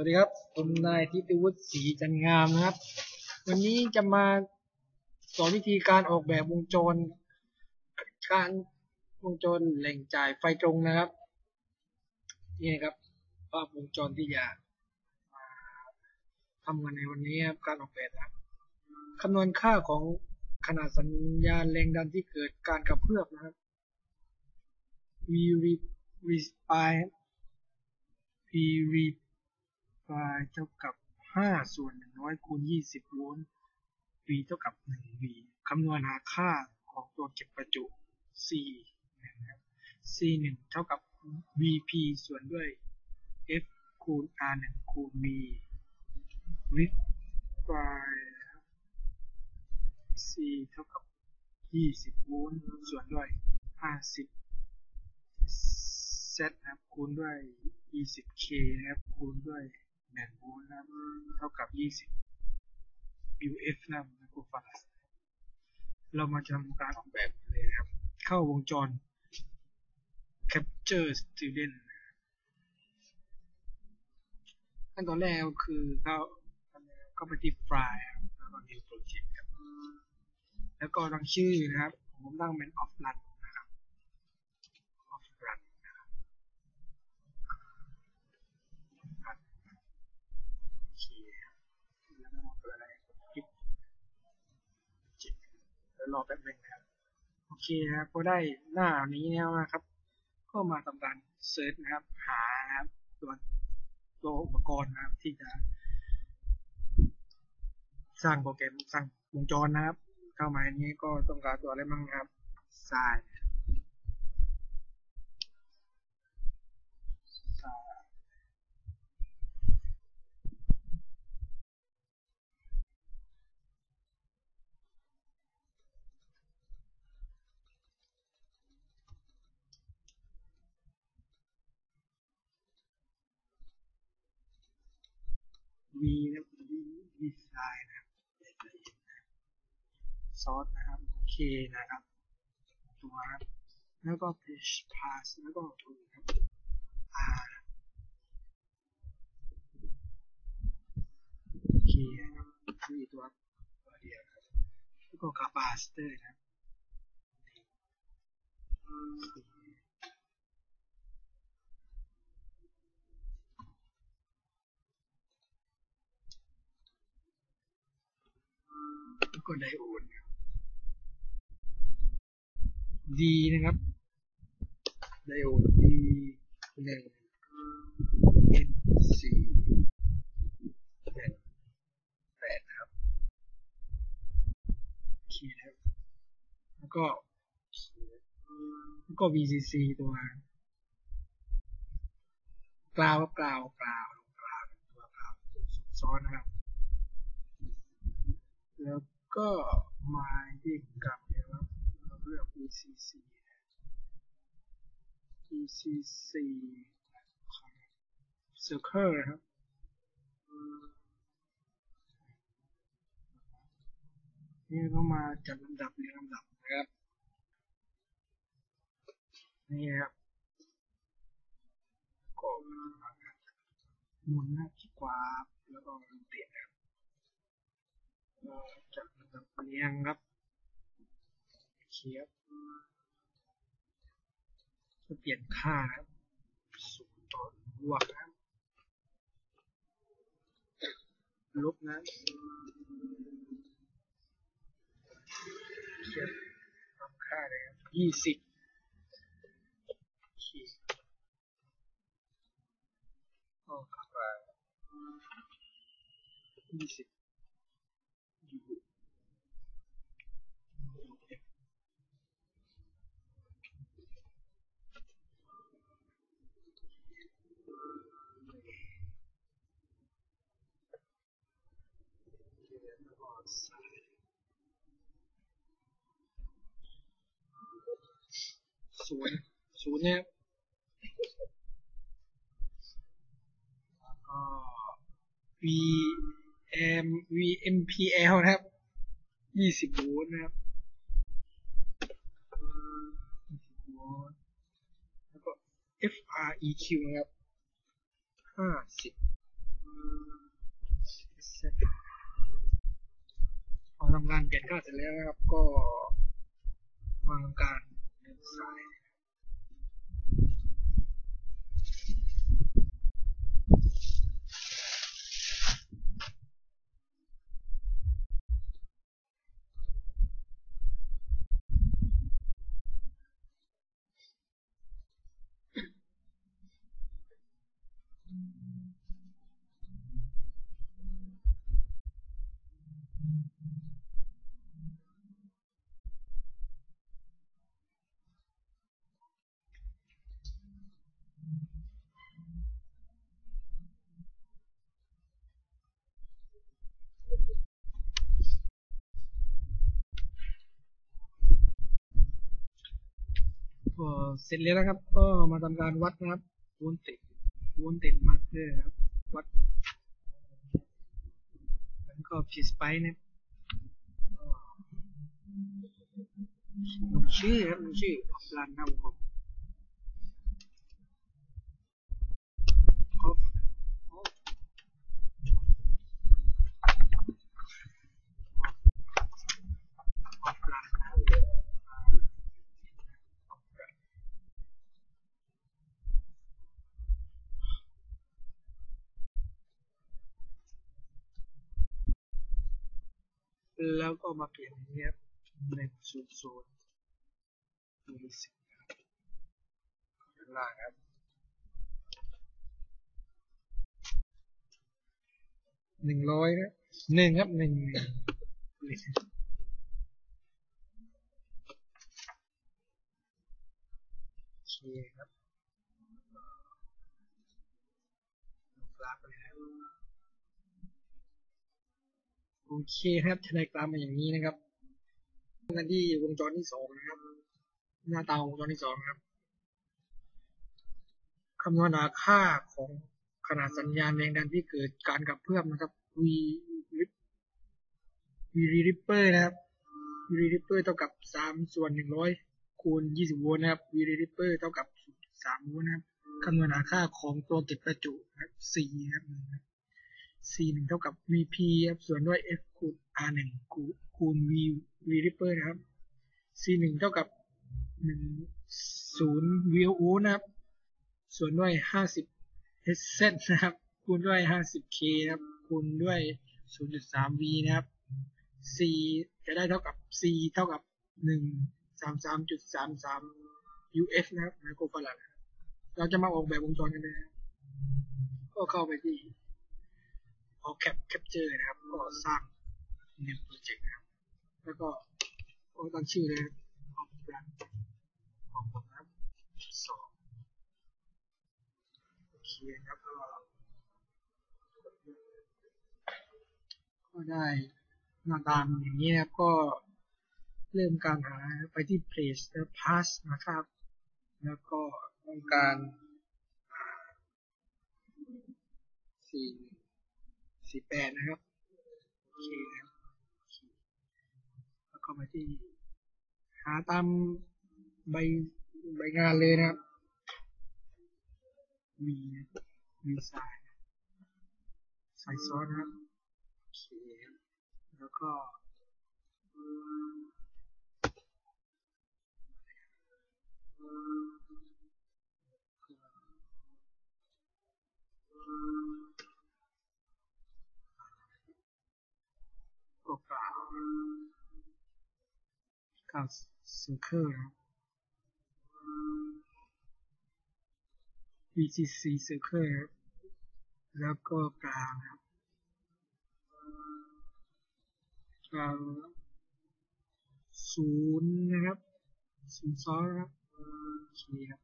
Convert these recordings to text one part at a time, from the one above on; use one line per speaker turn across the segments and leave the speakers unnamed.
วัสดีครับผมนายทิติวุฒิศรีจันงามนะครับ วันนี้จะมาสอนวิธีการออกแบบวงจร การวงจรแหล่งจ่ายไฟตรงนะครับ นี่นะครับภาพวงจรที่จะมาทำกันในวันนี้ครับการออกแบบนะครับคำนวณค่าของขนาดสัญญาณแรงดันที่เกิดการกระเพื่อมนะครับ V respire V respire เท่ากับ 5 ส่วน 100 คูณ 20 โวลต์ V เท่ากับ 1 V คำนวณหาค่าของตัวเก็บประจุ C นะครับ C 1เท่ากับ VP ส่วนด้วย F คูณ R 1คูณ V respire C เท่ากับ 20 โวลต์ ส่วนด้วย 50 Z นะครับ คูณด้วย 20K นะครับ คูณด้วย 1โวลต์นะครับเท่ากับ20 UF นะครับไมโครฟาราดเรามาทำการออกแบบเลยนะครับ เข้าวงจร Capture Student ขั้นตอนแรกคือเข้าเข้าไปที่ไฟล์แล้วก็ New Project ครับ แล้วก็ตั้งชื่อนะครับ ผมตั้งเป็น off line run นะครับ off run นะครับโอเคครับแล้วก็เปิดอะไรคลิปจิ แล้วรอแป๊บนึงนะครับ โอเคครับก็ได้หน้านี้แล้วนะครับ ก็มาทำการเซิร์ชนะครับ หาครับตัวตัวอุปกรณ์นะครับ ที่จะ สร้างโปรแกรมสร้างวงจรนะครับ เข้ามาอันนี้ก็ต้องการตัวอะไรบ้างครับทราย วีนะครับวีวีทรายนะครับซอสนะครับโอเคนะครับ ตัวครับแล้วก็ page pass แล้วก็ตัวครับ R โอเคนะครับนี่ตัวตัวเดียวครับแล้วก็ capacitor นะครับแล้ว ก็ไดโอดครับ D นะครับ ไดโอด D หนึ่ง N สี่หนึ่แปดครับโอเคครับ แล้วก็แล้วก็ VCC ตัวกล่าวกล่าวกล่าวกล่าวตัวกล่าวซ้อนนะครับแล้ว ก็มาที่กับเดี๋ยวเราเลือก VCC VCC Circle ครับนี่ก็มาจัดลำดับเรียงลำดับนะครับ นี่ครับก็หมุนหน้าที่ขวาแล้วก็เปลี่ยนครับจัด ลำดับเรียงครับเขียบจะเปลี่ยนค่าครับศูนย์ต่อบวกครับลบนะเขียนทำค่าเลยครับยี่สิบขีดก็กลับมายี่สิบอยู่ ศูนย์ศูนย์เนี่ยก็ VM VMPL นะครับยี่สิบโวลต์นะครับ20โวลต์แล้วก็ FREQ นะครับห้าสิบพอ ทำการเปลี่ยนค่าเสร็จแล้วนะครับ ก็มาทำการดึงสาย พอ เสร็จแล้วนะครับ ก็มาทำการวัดนะครับวนติดวนติดมาสเตอร์ครับ วัดแล้วก็พีสไปเนี่ยลงชื่อครับลงชื่อหลานนะครับอฟออฟออฟร้านน้ำ แล้วก็มาเปลี่ยนอย่างเงี้ยในศูนย์ศูนย์มีสิบครับข้างล่างครับหนึ่งร้อยนะหนึ่งครับหนึ่งโอเคครับลงกราฟไปเลยครับ โอเคครับทนายกรามมาอย่างนี้นะครับกันที่วงจรที่สองนะครับ หน้าตาของวงจรที่สองครับคำนวณหาค่าของขนาดสัญญาณแรงดันที่เกิดการกระเพื่อมนะครับ V V Ripper นะครับ V Ripper เท่ากับสามส่วนหนึ่งร้อยคูณยี่สิบโวลต์นะครับ V Ripper เท่ากับสามโวลต์นะครับคำนวณหาค่าของตัวเก็บประจุนะครับ C นะครับ C หนึ่งเท่ากับ VP ครับส่วนด้วย F คูณ R หนึ่งคูณ V V Ripper นะครับ C หนึ่งเท่ากับหนึ่งศูนย์ VO นะครับ ส่วนด้วยห้าสิบ h z นะครับ คูณด้วยห้าสิบ K นะครับ คูณด้วยศูนย์จุดสาม V นะครับ C จะได้เท่ากับ C เท่ากับหนึ่งสามสามจุดสามสาม UF นะครับไมโครฟาราดเราจะมาออกแบบวงจรกันเลยนะครับก็เข้าไปที่ อาแคปแคปเจอร์นะครับ ก็สร้างเนมโปรเจกต์นะครับ แล้วก็ก็ตั้งชื่อเลยครับออกแบบของผมนะครับสองโอเคครับก็ก็ได้หน้าตามอย่างนี้นะครับก็เริ่มการหาไปที่ place และ pass นะครับ แล้วก็ต้องการสี่ สี่แปดนะครับโอเคครับแล้วก็มาที่ หาตามใบใบงานเลยนะครับ มีมีสายสายซ้อนนะครับโอเคแล้วก็ ก็กล่าวกล่าวเซอร์เคิลนะครับ VCC Circle ครับแล้วก็กลางครับกลางศูนย์นะครับศูนย์ซ้อนครับโอเคครับ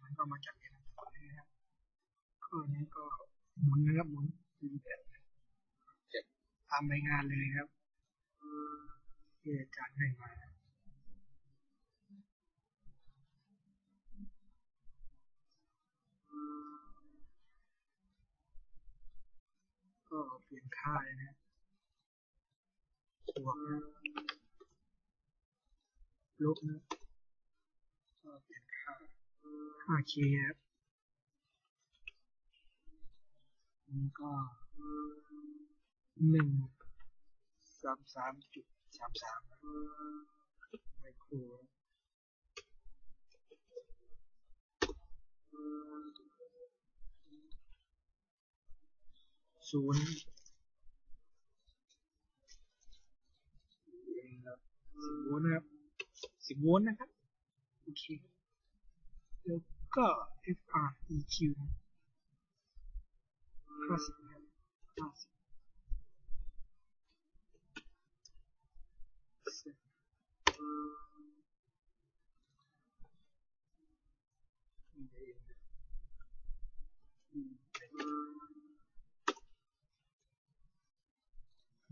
มันก็มาจากเรียนต่อนะครับข้อนี้ก็หมุนนะครับหมุนเป็นแบบจะามใบงานเลยครับที่อาจารย์ให้มาก็เปลี่ยนค่าเลยนะบวกนะลบนะก็เปลี่ยนค่า 5k ครับนี่ก็ หนึ่งสามสามจุดสามสามไมโครศูนย์สิบโวลต์นะครับสิบโวลต์นะครับ โอเค แล้วก็ FR EQ ห้าสิบห้าสิบ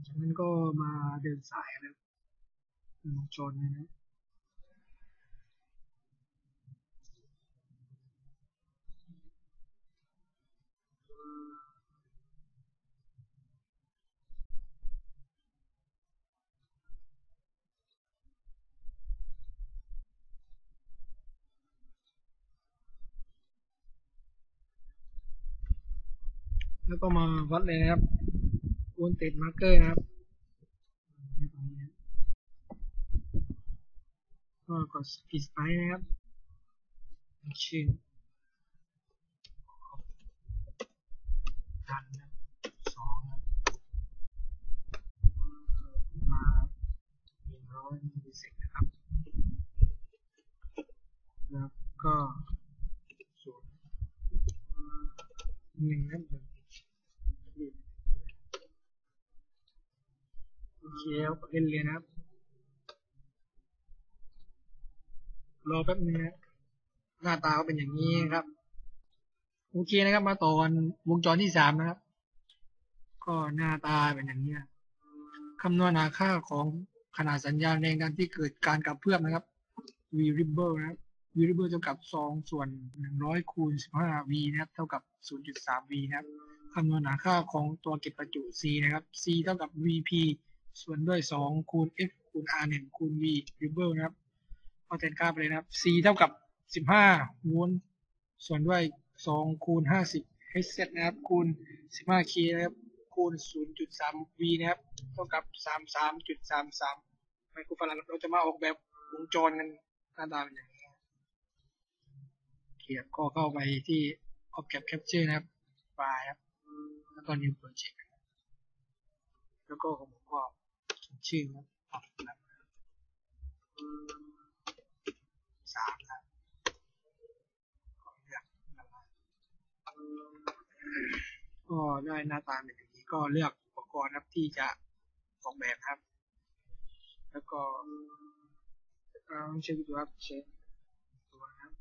จากนั้นก็มาเดินสายแล้ววงจรเลยนะแล้วก็มาวัดเลยนะครับ โวนเต็ดมาร์เกอร์นะครับก็กดปิดไฟนะครับชื่อกันนะสองนะมาหนึ่งร้อยมิลลิเซกนะครับ แล้วก็ศูนย์หนึ่งนั่น เคครับเล่นเลยนะครับ รอแป๊บนึงนะหน้าตาก็เป็นอย่างนี้ครับ โอเคนะครับ มาต่อกันวงจรที่สามนะครับ ก็หน้าตาเป็นอย่างนี้คำนวณหาค่าของขนาดสัญญาณแรงดันที่เกิดการกระเพื่อมนะครับ v ripple นะครับ v ripple เท่ากับ2ส่วน 100 คูณ 15 v นะครับ เท่ากับ 0.3 v นะครับคำนวณหาค่าของตัวเก็บประจุ c นะครับ c เท่ากับ vp ส่วนด้วย2คูณ f คูณ r 1คูณ v ripple นะครับเอาแทนค่าไปเลยนะครับ c เท่ากับ15โวลต์ส่วนด้วย2คูณ50 h z นะครับ คูณ15 k นะครับ คูณ0.3 v นะครับ เท่ากับ33.33ไมโครฟาราดเราจะมาออกแบบวงจรกันหน้าตาเป็นอย่างนี้เขียบก็เข้าไปที่ Object Capture นะครับไฟล์ครับ แล้วก็ New Project แล้วก็ของผมก็ ชื่อนะครับสามครับขอเลือกก็ได้หน้าตาเป็นอย่างนี้ก็เลือกอุปกรณ์ครับที่จะออกแบบครับ แล้วก็ต้องเช็คดูครับเช็คตัวนะครับ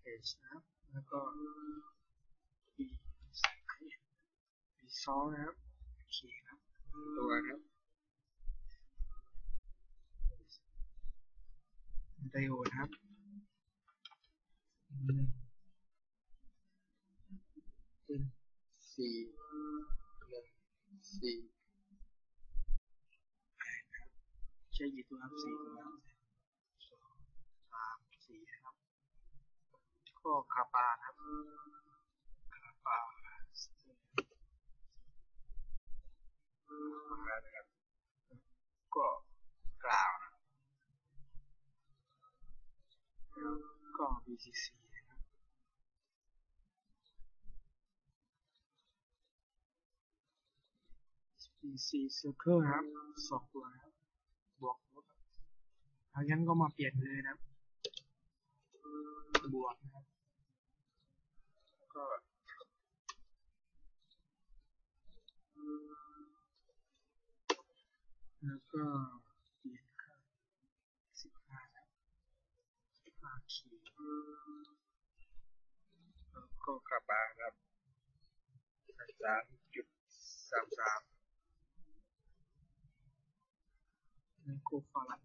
เพจนะครับแล้วก็มีสายมีซอนะครับโอเคครับตัวนะครับ ไดโอดครับหนึ่งสี่หนึ่งสี่แปดครับใช้กี่ตัวครับสี่ตัวครับสองสามสี่ครับก็คาปาครับคาปาครับก็ ก็ BCC นะครับ BC Circle นะครับสองตัวครับบวกลบหลังจากนั้นก็มาเปลี่ยนเลยนะครับ บวกนะครับ ก็แล้วก็ ก็กลับมาครับสามจุดสามสามในโครฟาร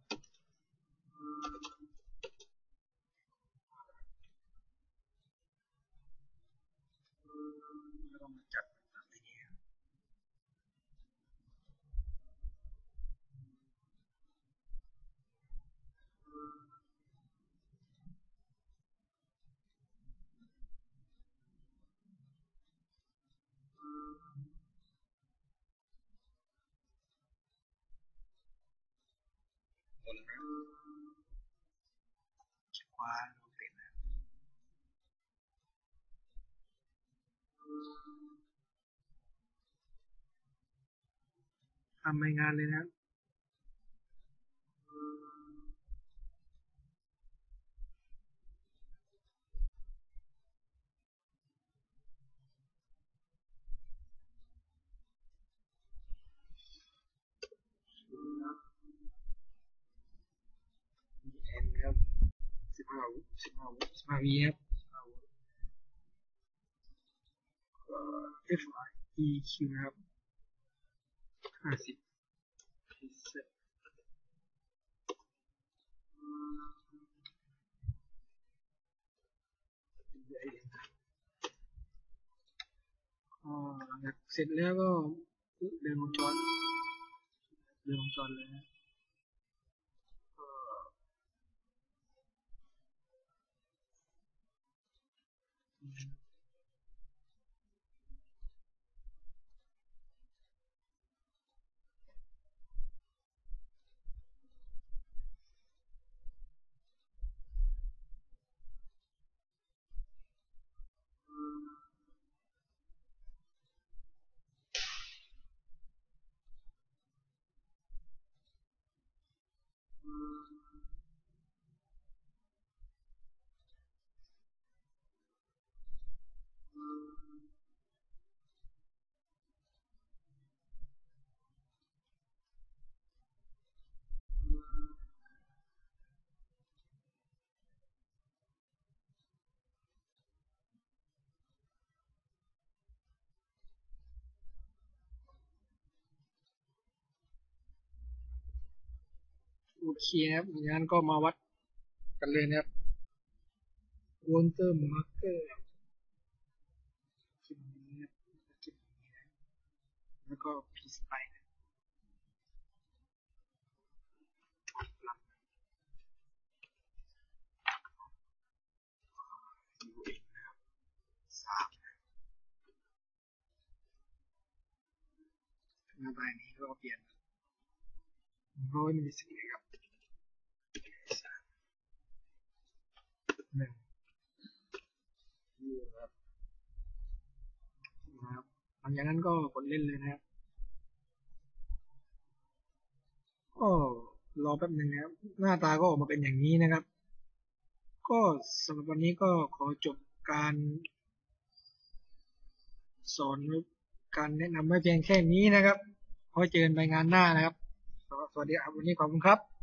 นนะขวาลงเต็มนะทำไม่งานเลยนะครับ เอ็นครับสิบห้าสิบ ห้าสิบห้าวีครับเอ่อ F I E Q นะครับห้าสิบพิเศษหลังจากเสร็จแล้วก็เดินวงจรเดินวงจรเลยนะ โอเคครับงั้นก็มาวัดกันเลยนะครับวอนเตอร์มาร์เกอร์คลิปนี้ครับคลิปนี้นะแล้วก็พีสไปนะยูเอ็นะซับสามนะหน้าใบนี้ก็เปลี่ยนร้อยมิลลิสิบนะครับ หนึ่งนี่ครับนะครับหลังจากนั้นก็กดเล่นเลยนะครับก็รอแป๊บหนึ่งนะครับ หน้าตาก็ออกมาเป็นอย่างนี้นะครับ ก็สำหรับวันนี้ก็ขอจบการ สอนการแนะนำไว้เพียงแค่นี้นะครับไว้เจอกันไปงานหน้านะครับ สวัสดีครับวันนี้ขอบคุณครับ